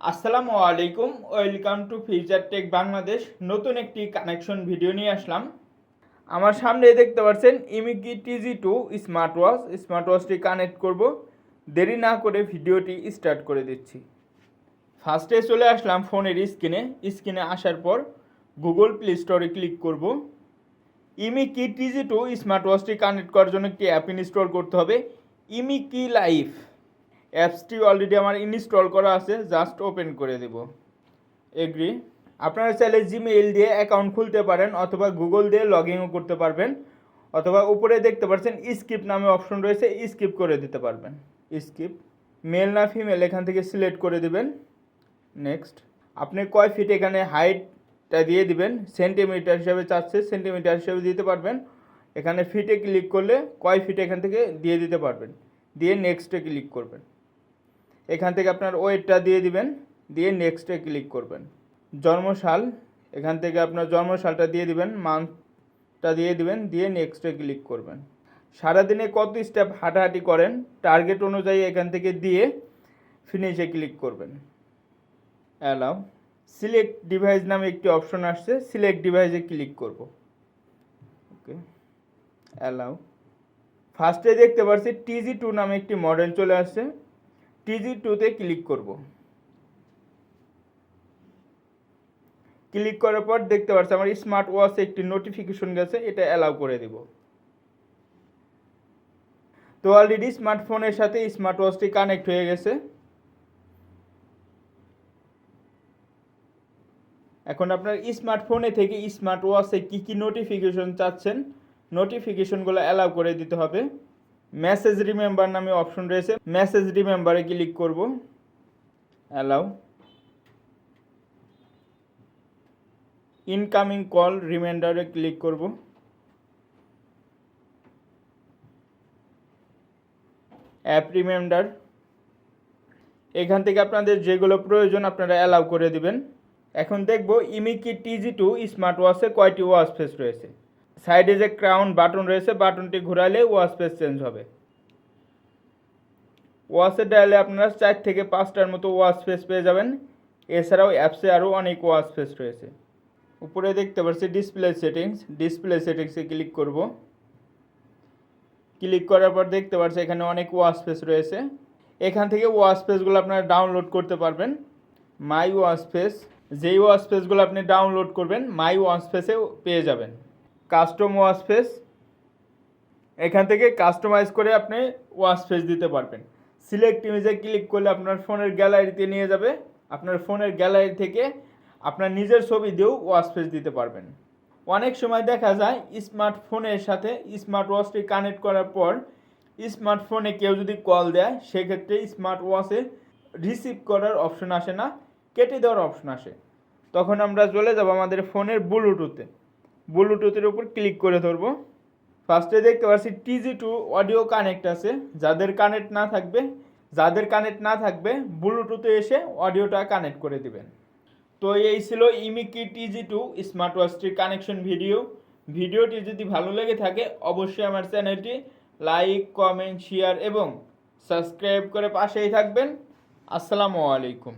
আসসালামু আলাইকুম, welcome to future tech Bangladesh. নতুন একটি কানেকশন ভিডিও নিয়ে আসলাম। আমার সামনে দেখতে পাচ্ছেন Imiki TG two smart watch smart ওয়াচটি connect করব। দেরি না করে ভিডিওটি স্টার্ট করে দিচ্ছি। ফার্স্টে চলে আসলাম ফোনের স্ক্রিনে স্ক্রিনে আসার পর গুগল প্লে স্টোরে ক্লিক করব। ইমিকি টিজি টু স্মার্ট ওয়াচটি কানেক্ট করার জন্য একটি অ্যাপ ইনস্টল করতে হবে। ইমিকি লাইফ অ্যাপসটি অলরেডি আমার ইনস্টল করা আছে জাস্ট ওপেন করে দেব। এগ্রি আপনারা চাইলে জিমেইল দিয়ে অ্যাকাউন্ট খুলতে পারেন অথবা গুগল দিয়ে লগ ইনও করতে পারবেন, অথবা উপরে দেখতে পাচ্ছেন স্কিপ নামে অপশন রয়েছে স্কিপ করে দিতে পারবেন। স্কিপ মেল না ফিমেল এখান থেকে সিলেক্ট করে দিবেন। নেক্সট আপনি কয় ফিট এখানে হাইটটা দিয়ে দিবেন? সেন্টিমিটার হিসাবে চাচ্ছে সেন্টিমিটার হিসাবে দিতে পারবেন। এখানে ফিটে ক্লিক করলে কয় ফিট এখান থেকে দিয়ে দিতে পারবেন? দিয়ে নেক্সটে ক্লিক করবেন। এখান থেকে আপনার ওয়েটটা দিয়ে দিবেন, দিয়ে নেক্সটে ক্লিক করবেন। জন্মসাল, এখান থেকে আপনার জন্মসালটা দিয়ে দিবেন মান্থটা দিয়ে দিবেন, দিয়ে নেক্সটে ক্লিক করবেন। সারাদিনে কত স্টেপ হাঁটাহাঁটি করেন টার্গেট অনুযায়ী এখান থেকে দিয়ে ফিনিশে ক্লিক করবেন। অ্যালাউ সিলেক্ট ডিভাইস নামে একটি অপশন আসছে সিলেক্ট ডিভাইসে ক্লিক করব। ওকে অ্যালাউ ফার্স্টে দেখতে পাচ্ছি টিজি টু নামে একটি মডেল চলে আসছে টিজি টুতে ক্লিক করব। ক্লিক করার পর দেখতে পাচ্ছি আমার স্মার্ট ওয়াচে একটি নোটিফিকেশন গেছে, এটা অ্যালাউ করে দেব। তো অলরেডি স্মার্টফোনের সাথে স্মার্ট ওয়াচটি কানেক্ট হয়ে গেছে। এখন আপনার স্মার্টফোনে থেকে স্মার্ট ওয়াচে কী কী নোটিফিকেশন চাচ্ছেন নোটিফিকেশনগুলো অ্যালাউ করে দিতে হবে। মেসেজ রিমেম্বার নামে অপশন রয়েছে। মেসেজ রিমেম্বারে ক্লিক করব। অ্যালাউ ইনকামিং কল রিমাইন্ডারে ক্লিক করব। অ্যাপ রিমাইন্ডার এখান থেকে আপনাদের যেগুলো প্রয়োজন আপনারা অ্যালাউ করে দিবেন। এখন দেখব ইমিকি টিজি টু স্মার্ট ওয়াচে কয়টি ওয়াচ ফেস রয়েছে। সাইডে যে ক্রাউন বাটন রয়েছে, বাটনটি ঘোরালে ওয়াশ ফেস চেঞ্জ হবে। ওয়াচের ডায়ালে আপনারা চার থেকে পাঁচটার মতো ওয়াশ ফেস পেয়ে যাবেন। এছাড়াও অ্যাপসে আরও অনেক ওয়াশ ফেস রয়েছে। উপরে দেখতে পাচ্ছি ডিসপ্লে সেটিংস। ডিসপ্লে সেটিংসে ক্লিক করব। ক্লিক করার পর দেখতে পাচ্ছি এখানে অনেক ওয়াশ ফেস রয়েছে। এখান থেকে ওয়াশ ফেসগুলো আপনারা ডাউনলোড করতে পারবেন। মাই ওয়াশ ফেস যেই ওয়াশ ফেসগুলো আপনি ডাউনলোড করবেন, মাই ওয়াশ ফেসেও পেয়ে যাবেন। কাস্টম ওয়াচ ফেস এখান থেকে কাস্টমাইজ করে আপনি ওয়াচ ফেস দিতে পারবেন। সিলেক্ট ইমেজে ক্লিক করলে আপনার ফোনের গ্যালারিতে নিয়ে যাবে। আপনার ফোনের গ্যালারি থেকে আপনার নিজের ছবি দিয়েও ওয়াচ ফেস দিতে পারবেন। অনেক সময় দেখা যায় স্মার্টফোনের সাথে স্মার্ট ওয়াচটি কানেক্ট করার পর স্মার্টফোনে কেউ যদি কল দেয়, সেক্ষেত্রে স্মার্ট ওয়াচে রিসিভ করার অপশন আসে না, কেটে দেওয়ার অপশন আসে। তখন আমরা চলে যাব আমাদের ফোনের ব্লুটুথে ব্লুটুথের উপর ক্লিক করে ধরবো। ফার্স্টে দেখতে পাচ্ছি টিজি টু অডিও কানেক্ট আছে। যাদের কানেক্ট না থাকবে, যাদের কানেক্ট না থাকবে ব্লুটুথে এসে অডিওটা কানেক্ট করে দিবেন। তো এই ছিল ইমিকি টিজি টু স্মার্ট ওয়াচটির কানেকশন ভিডিও ভিডিওটি যদি ভালো লেগে থাকে, অবশ্যই আমার চ্যানেলটি লাইক কমেন্ট শেয়ার এবং সাবস্ক্রাইব করে পাশেই থাকবেন। আসসালামু আলাইকুম।